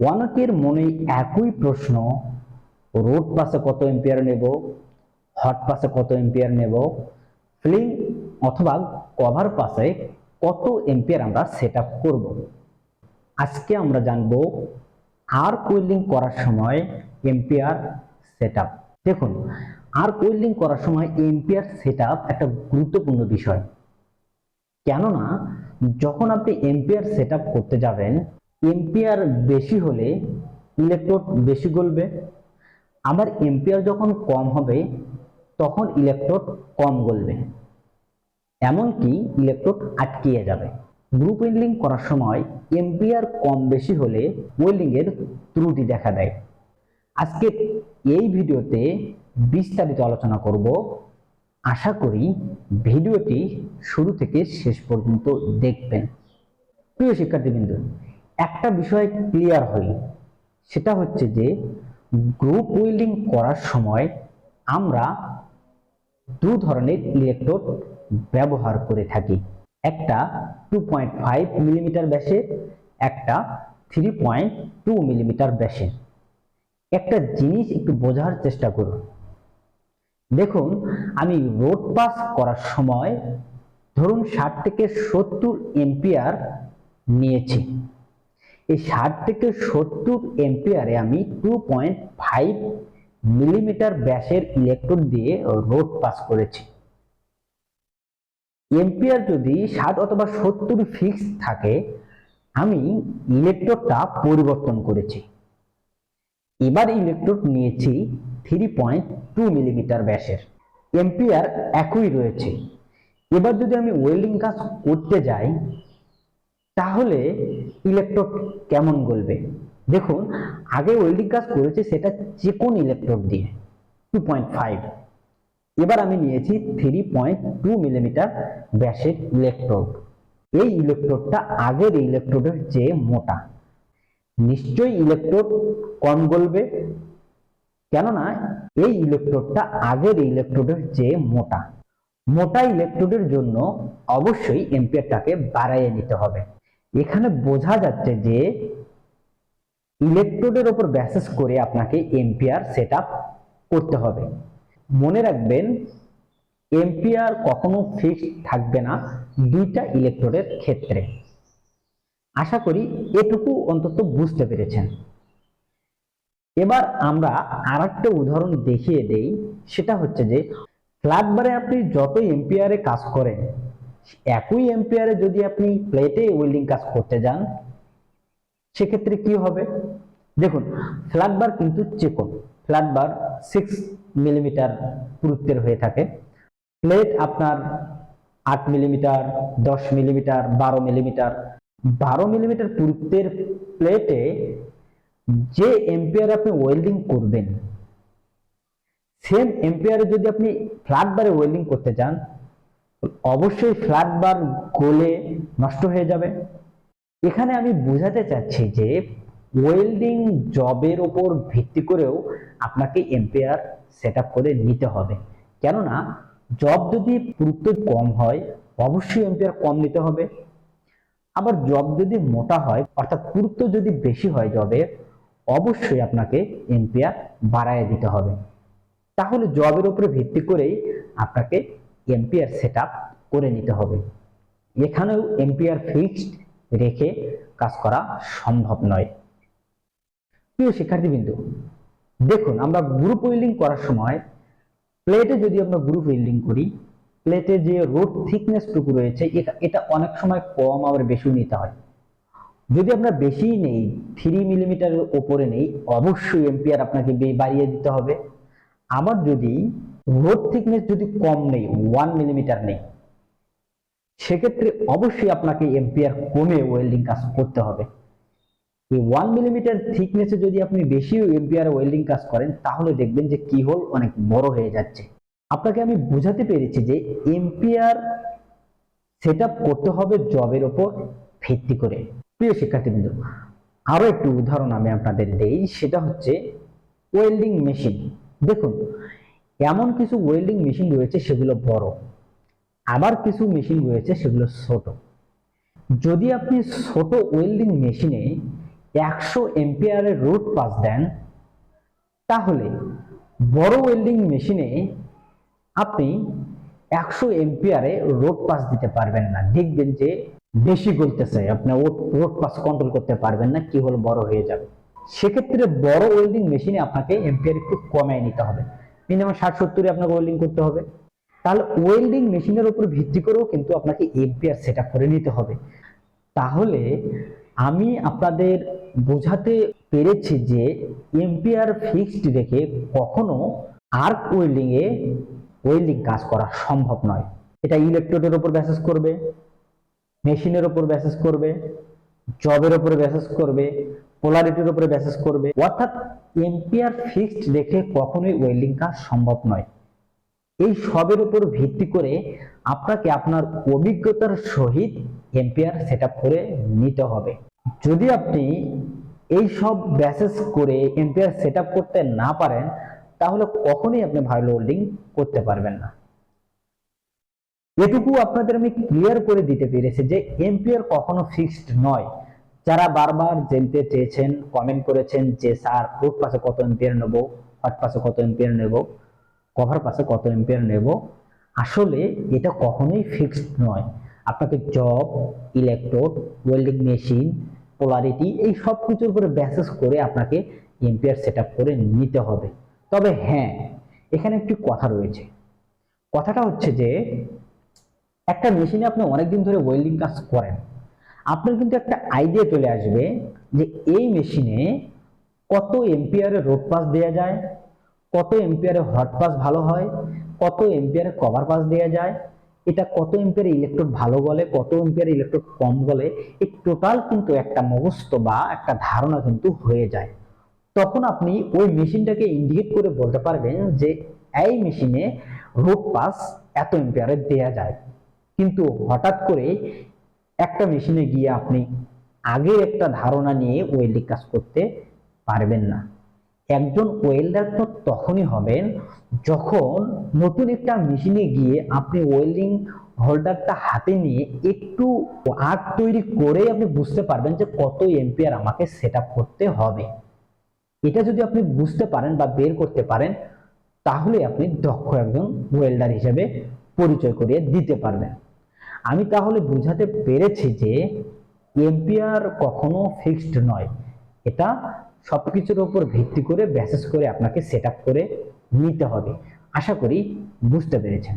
অনেকের মনে একই প্রশ্ন রোড পাসে কত এম্পিয়ার নেব হট পাসে কত এম্পিয়ার নেব ফিলিং অথবা কভার পাসে কত এম্পিয়ার আমরা সেট আপ করব। আজকে আমরা জানব আর কোয়েলিং করার সময় এম্পিয়ার সেট আপ দেখুন আর কোয়েলিং করার সময় এম্পিয়ার সেট আপ একটা গুরুত্বপূর্ণ বিষয়। কেননা, যখন আপনি এম্পিয়ার সেট আপ করতে যাবেন এম্পিয়ার বেশি হলে ইলেকট্রোড বেশি গলবে। আবার এম্পিয়ার যখন কম হবে, তখন ইলেকট্রোড কম গলবে। এমনকি ইলেকট্রোড আটকিয়ে যাবে। গ্রুপ ওয়েল্ডিং করার সময় এম্পিয়ার কম বেশি হলে ওয়েল্ডিং এর ত্রুটি দেখা দেয়। আজকে এই ভিডিওতে বিস্তারিত আলোচনা করব। আশা করি ভিডিওটি শুরু থেকে শেষ পর্যন্ত দেখবেন। প্রিয় শিক্ষার্থীবৃন্দ একটা বিষয় ক্লিয়ার হই সেটা হচ্ছে যে গ্রুপ ওয়েল্ডিং করার সময় আমরা দু ধরনের ইলেকট্রোড ব্যবহার করে থাকি। একটা টু পয়েন্ট ফাইভ মিলিমিটার ব্যাসের একটা থ্রি পয়েন্ট টু মিলিমিটার ব্যাসের একটা জিনিস একটু বোঝার চেষ্টা করুন। দেখুন, আমি রোড পাস করার সময় ধরুন ষাট থেকে সত্তর এম্পিয়ার নিয়েছি। এই ষাট থেকে সত্তর এম্পিয়ারে আমি টু পয়েন্ট ফাইভ মিলিমিটার ব্যাসের ইলেকট্রোড দিয়ে রোড পাস করেছি। এম্পিয়ার যদি ষাট অথবা সত্তর ফিক্স থাকে, আমি ইলেকট্রোডটা পরিবর্তন করেছি। এবার ইলেকট্রোড নিয়েছি থ্রি পয়েন্ট টু মিলিমিটার ব্যাসের। এম্পিয়ার একই রয়েছে। এবার যদি আমি ওয়েল্ডিং কাজ করতে যাই তাহলে ইলেকট্রোড কেমন গলবে? দেখুন, আগে ওয়েল্ডিং কাজ করেছি সেটা যে কোন ইলেকট্রোড দিয়ে? টু পয়েন্ট ফাইভ এবার আমি নিয়েছি থ্রি পয়েন্ট টু মিলিমিটার ব্যাসের ইলেকট্রোড এই ইলেকট্রোডটা আগের ইলেকট্রোডের চেয়ে মোটা। নিশ্চয়ই ইলেকট্রোড কম গলবে, কেননা এই ইলেকট্রোডটা আগের ইলেকট্রোডের চেয়ে মোটা। মোটা ইলেকট্রোডের জন্য অবশ্যই এম্পিয়ারটাকে বাড়াইয়ে নিতে হবে। এখানে বোঝা যাচ্ছে যে ইলেকট্রোডের ওপর ব্যাসেস করে আপনাকে এম্পিয়ার সেট করতে হবে। মনে রাখবেন এম্পিয়ার কখনো ফিক্সড থাকবে না দুইটা ইলেকট্রোডের ক্ষেত্রে। আশা করি এটুকু অন্তত বুঝতে পেরেছেন। এবার আমরা আর একটা উদাহরণ দেখিয়ে দেই, সেটা হচ্ছে যে ফ্ল্যাট বারে আপনি যত এম্পিয়ারে কাজ করেন একই এম্পিয়ারে যদি আপনি প্লেটে ওয়েল্ডিং কাজ করতে যান, সেক্ষেত্রে কি হবে? দেখুন ফ্ল্যাট বার কিন্তু চেকন। ফ্ল্যাট বার সিক্স মিলিমিটার পুরুত্বের হয়ে থাকে। প্লেট আপনার আট মিলিমিটার দশ মিলিমিটার বারো মিলিমিটার বারো মিলিমিটার পুরুত্বের প্লেটে যে এম্পিয়ার আপনি ওয়েল্ডিং করবেন সেম এম্পিয়ারে যদি আপনি ফ্ল্যাট বারে ওয়েল্ডিং করতে চান অবশ্যই ফ্ল্যাট বার গোলে নষ্ট হয়ে যাবে। এখানে আমি বোঝাতে চাচ্ছি যে ওয়েল্ডিং জবের ওপর ভিত্তি করেও আপনাকে এম্পিয়ার সেট করে নিতে হবে। কেননা জব যদি পুরুত্ব কম হয়, অবশ্যই এম্পিয়ার কম নিতে হবে। আবার জব যদি মোটা হয়, অর্থাৎ পুরুত্ব যদি বেশি হয় জবের অবশ্যই আপনাকে এম্পিয়ার বাড়ায় দিতে হবে। তাহলে জবের উপরে ভিত্তি করেই আপনাকে এম্পিয়ার সেট করে নিতে হবে। এখানেও এম্পিয়ার ফিক্সড রেখে কাজ করা সম্ভব নয়। প্রিয় শিক্ষার্থীবৃন্দ, দেখুন, আমরা গ্রুপ ওয়েল্ডিং করার সময় প্লেটে যদি আমরা গ্রুপ ওয়েল্ডিং করি প্লেটে যে রোড থিকনেসটুকু রয়েছে, এটা অনেক সময় কম আবার বেশিও নিতে হয়। যদি আমরা বেশি নেই থ্রি মিলিমিটারের ওপরে নেই, অবশ্যই এম্পিয়ার আপনাকে বাড়িয়ে দিতে হবে। আবার যদি রোড থিকনেস যদি কম নেই ওয়ান মিলিমিটার নেই, সেক্ষেত্রে অবশ্যই আপনাকে এম্পিয়ার কমে ওয়েল্ডিং কাজ করতে হবে। এই ওয়ান মিলিমিটার থিকনেসে যদি আপনি বেশি এম্পিয়ার ওয়েল্ডিং কাজ করেন, তাহলে দেখবেন যে কি হোল অনেক বড় হয়ে যাচ্ছে। আপনাকে আমি বুঝাতে পেরেছি যে এম্পিয়ার সেট করতে হবে জবের ওপর ভিত্তি করে। প্রিয় শিক্ষার্থীবৃন্দ, আরও একটি উদাহরণ আমি আপনাদের দেই, সেটা হচ্ছে ওয়েল্ডিং মেশিন দেখুন এমন কিছু ওয়েল্ডিং মেশিন রয়েছে সেগুলো বড়, আবার কিছু মেশিন রয়েছে সেগুলো ছোট। যদি আপনি ছোট ওয়েল্ডিং মেশিনে একশো এম্পিয়ারের রোড পাস দেন, তাহলে বড় ওয়েল্ডিং মেশিনে আপনি একশো এম্পিয়ারে রোড পাস দিতে পারবেন না। দেখবেন যে বেশি গলতেছে, আপনি রোড পাস কন্ট্রোল করতে পারবেন না, কি হল বড় হয়ে যাবে। সেক্ষেত্রে বড় ওয়েল্ডিং মেশিনে আপনাকে এম্পিয়ার একটু কমায় নিতে হবে। মিনিমাম ষাট সত্তরে আপনাকে ওয়েল্ডিং করতে হবে। তাহলে ওয়েল্ডিং মেশিনের উপর ভিত্তি করেও কিন্তু আপনাকে এম্পিয়ার সেট করে নিতে হবে। তাহলে আমি আপনাদের বোঝাতে পেরেছি যে এম্পিয়ার ফিক্সড রেখে কখনো আর্ক ওয়েল্ডিং এ ওয়েল্ডিং কাজ করা সম্ভব নয়। এটা ইলেকট্রোডের উপর ব্যাসেস করবে মেশিনের উপর ব্যাসেস করবে জবের উপরে ব্যাসেস করবে পোলারিটির উপরে ব্যাসেস করবে। অর্থাৎ এম্পিয়ার ফিক্সড রেখে কখনোই ওয়েল্ডিং কাজ সম্ভব নয়। এই সবের উপর ভিত্তি করে আপনাকে আপনার অভিজ্ঞতার সহিত এম্পিয়ার সেট করে নিতে হবে। যদি আপনি এই সব ব্যাসেস করে এম্পিয়ার সেট করতে না পারেন, তাহলে কখনোই আপনি ভালো হোল্ডিং করতে পারবেন না। এটুকু আপনাদের আমি ক্লিয়ার করে দিতে পেরেছি যে এম্পিয়ার কখনো ফিক্সড নয়। যারা বারবার জানতে চেয়েছেন কমেন্ট করেছেন যে, স্যার রুট পাশে কত এম্পিয়ার নেব? হট পাশে কত এম্পিয়ার নেব? কভার পাশে কত এম্পিয়ার নেব? আসলে এটা কখনোই ফিক্সড নয়। আপনাকে job electrode welding machine polarity এই সব কিছুর উপরে ব্যাসেস করে আপনাকে এম্পিয়ার সেট করে নিতে হবে। তবে হ্যাঁ এখানে একটি কথা রয়েছে। কথাটা হচ্ছে যে, একটা মেশিনে আপনি অনেকদিন ধরে ওয়েল্ডিং কাজ করেন। আপনার কিন্তু একটা আইডিয়া চলে আসবে যে এই মেশিনে কত এম্পিয়ারে রোড পাস দেওয়া যায়, কত এম্পিয়ারে হট পাস ভালো হয়, কত এম্পিয়ারে কভার পাস দেওয়া যায়, এটা কত এম্পিয়ারে ইলেকট্রোড ভালো গলে, কত এম্পিয়ারে ইলেকট্রোড কম গলে, এই টোটাল কিন্তু একটা মুখস্থ বা একটা ধারণা কিন্তু হয়ে যায়। তখন আপনি ওই মেশিনটাকে ইন্ডিকেট করে বলতে পারবেন যে এই মেশিনে রোড পাস এত এম্পিয়ারে দেয়া যায়। কিন্তু হঠাৎ করে একটা মেশিনে গিয়ে আপনি আগে একটা ধারণা নিয়ে ওয়েল্ডিং কাজ করতে পারবেন না। একজন ওয়েল্ডার তো তখনই হবেন যখন নতুন একটা মেশিনে গিয়ে আপনি ওয়েল্ডিং হোল্ডারটা হাতে নিয়ে একটু আর্ট তৈরি করে আপনি বুঝতে পারবেন যে কত এম্পিয়ার আমাকে সেট করতে হবে। এটা যদি আপনি বুঝতে পারেন বা বের করতে পারেন, তাহলে আপনি দক্ষ একজন ওয়েল্ডার হিসেবে পরিচয় করিয়ে দিতে পারবেন। আমি তাহলে বুঝাতে পেরেছি যে এম্পিয়ার কখনো ফিক্সড নয়। এটা সব কিছুর উপর ভিত্তি করে ব্যাসেস করে আপনাকে সেট করে নিতে হবে। আশা করি বুঝতে পেরেছেন।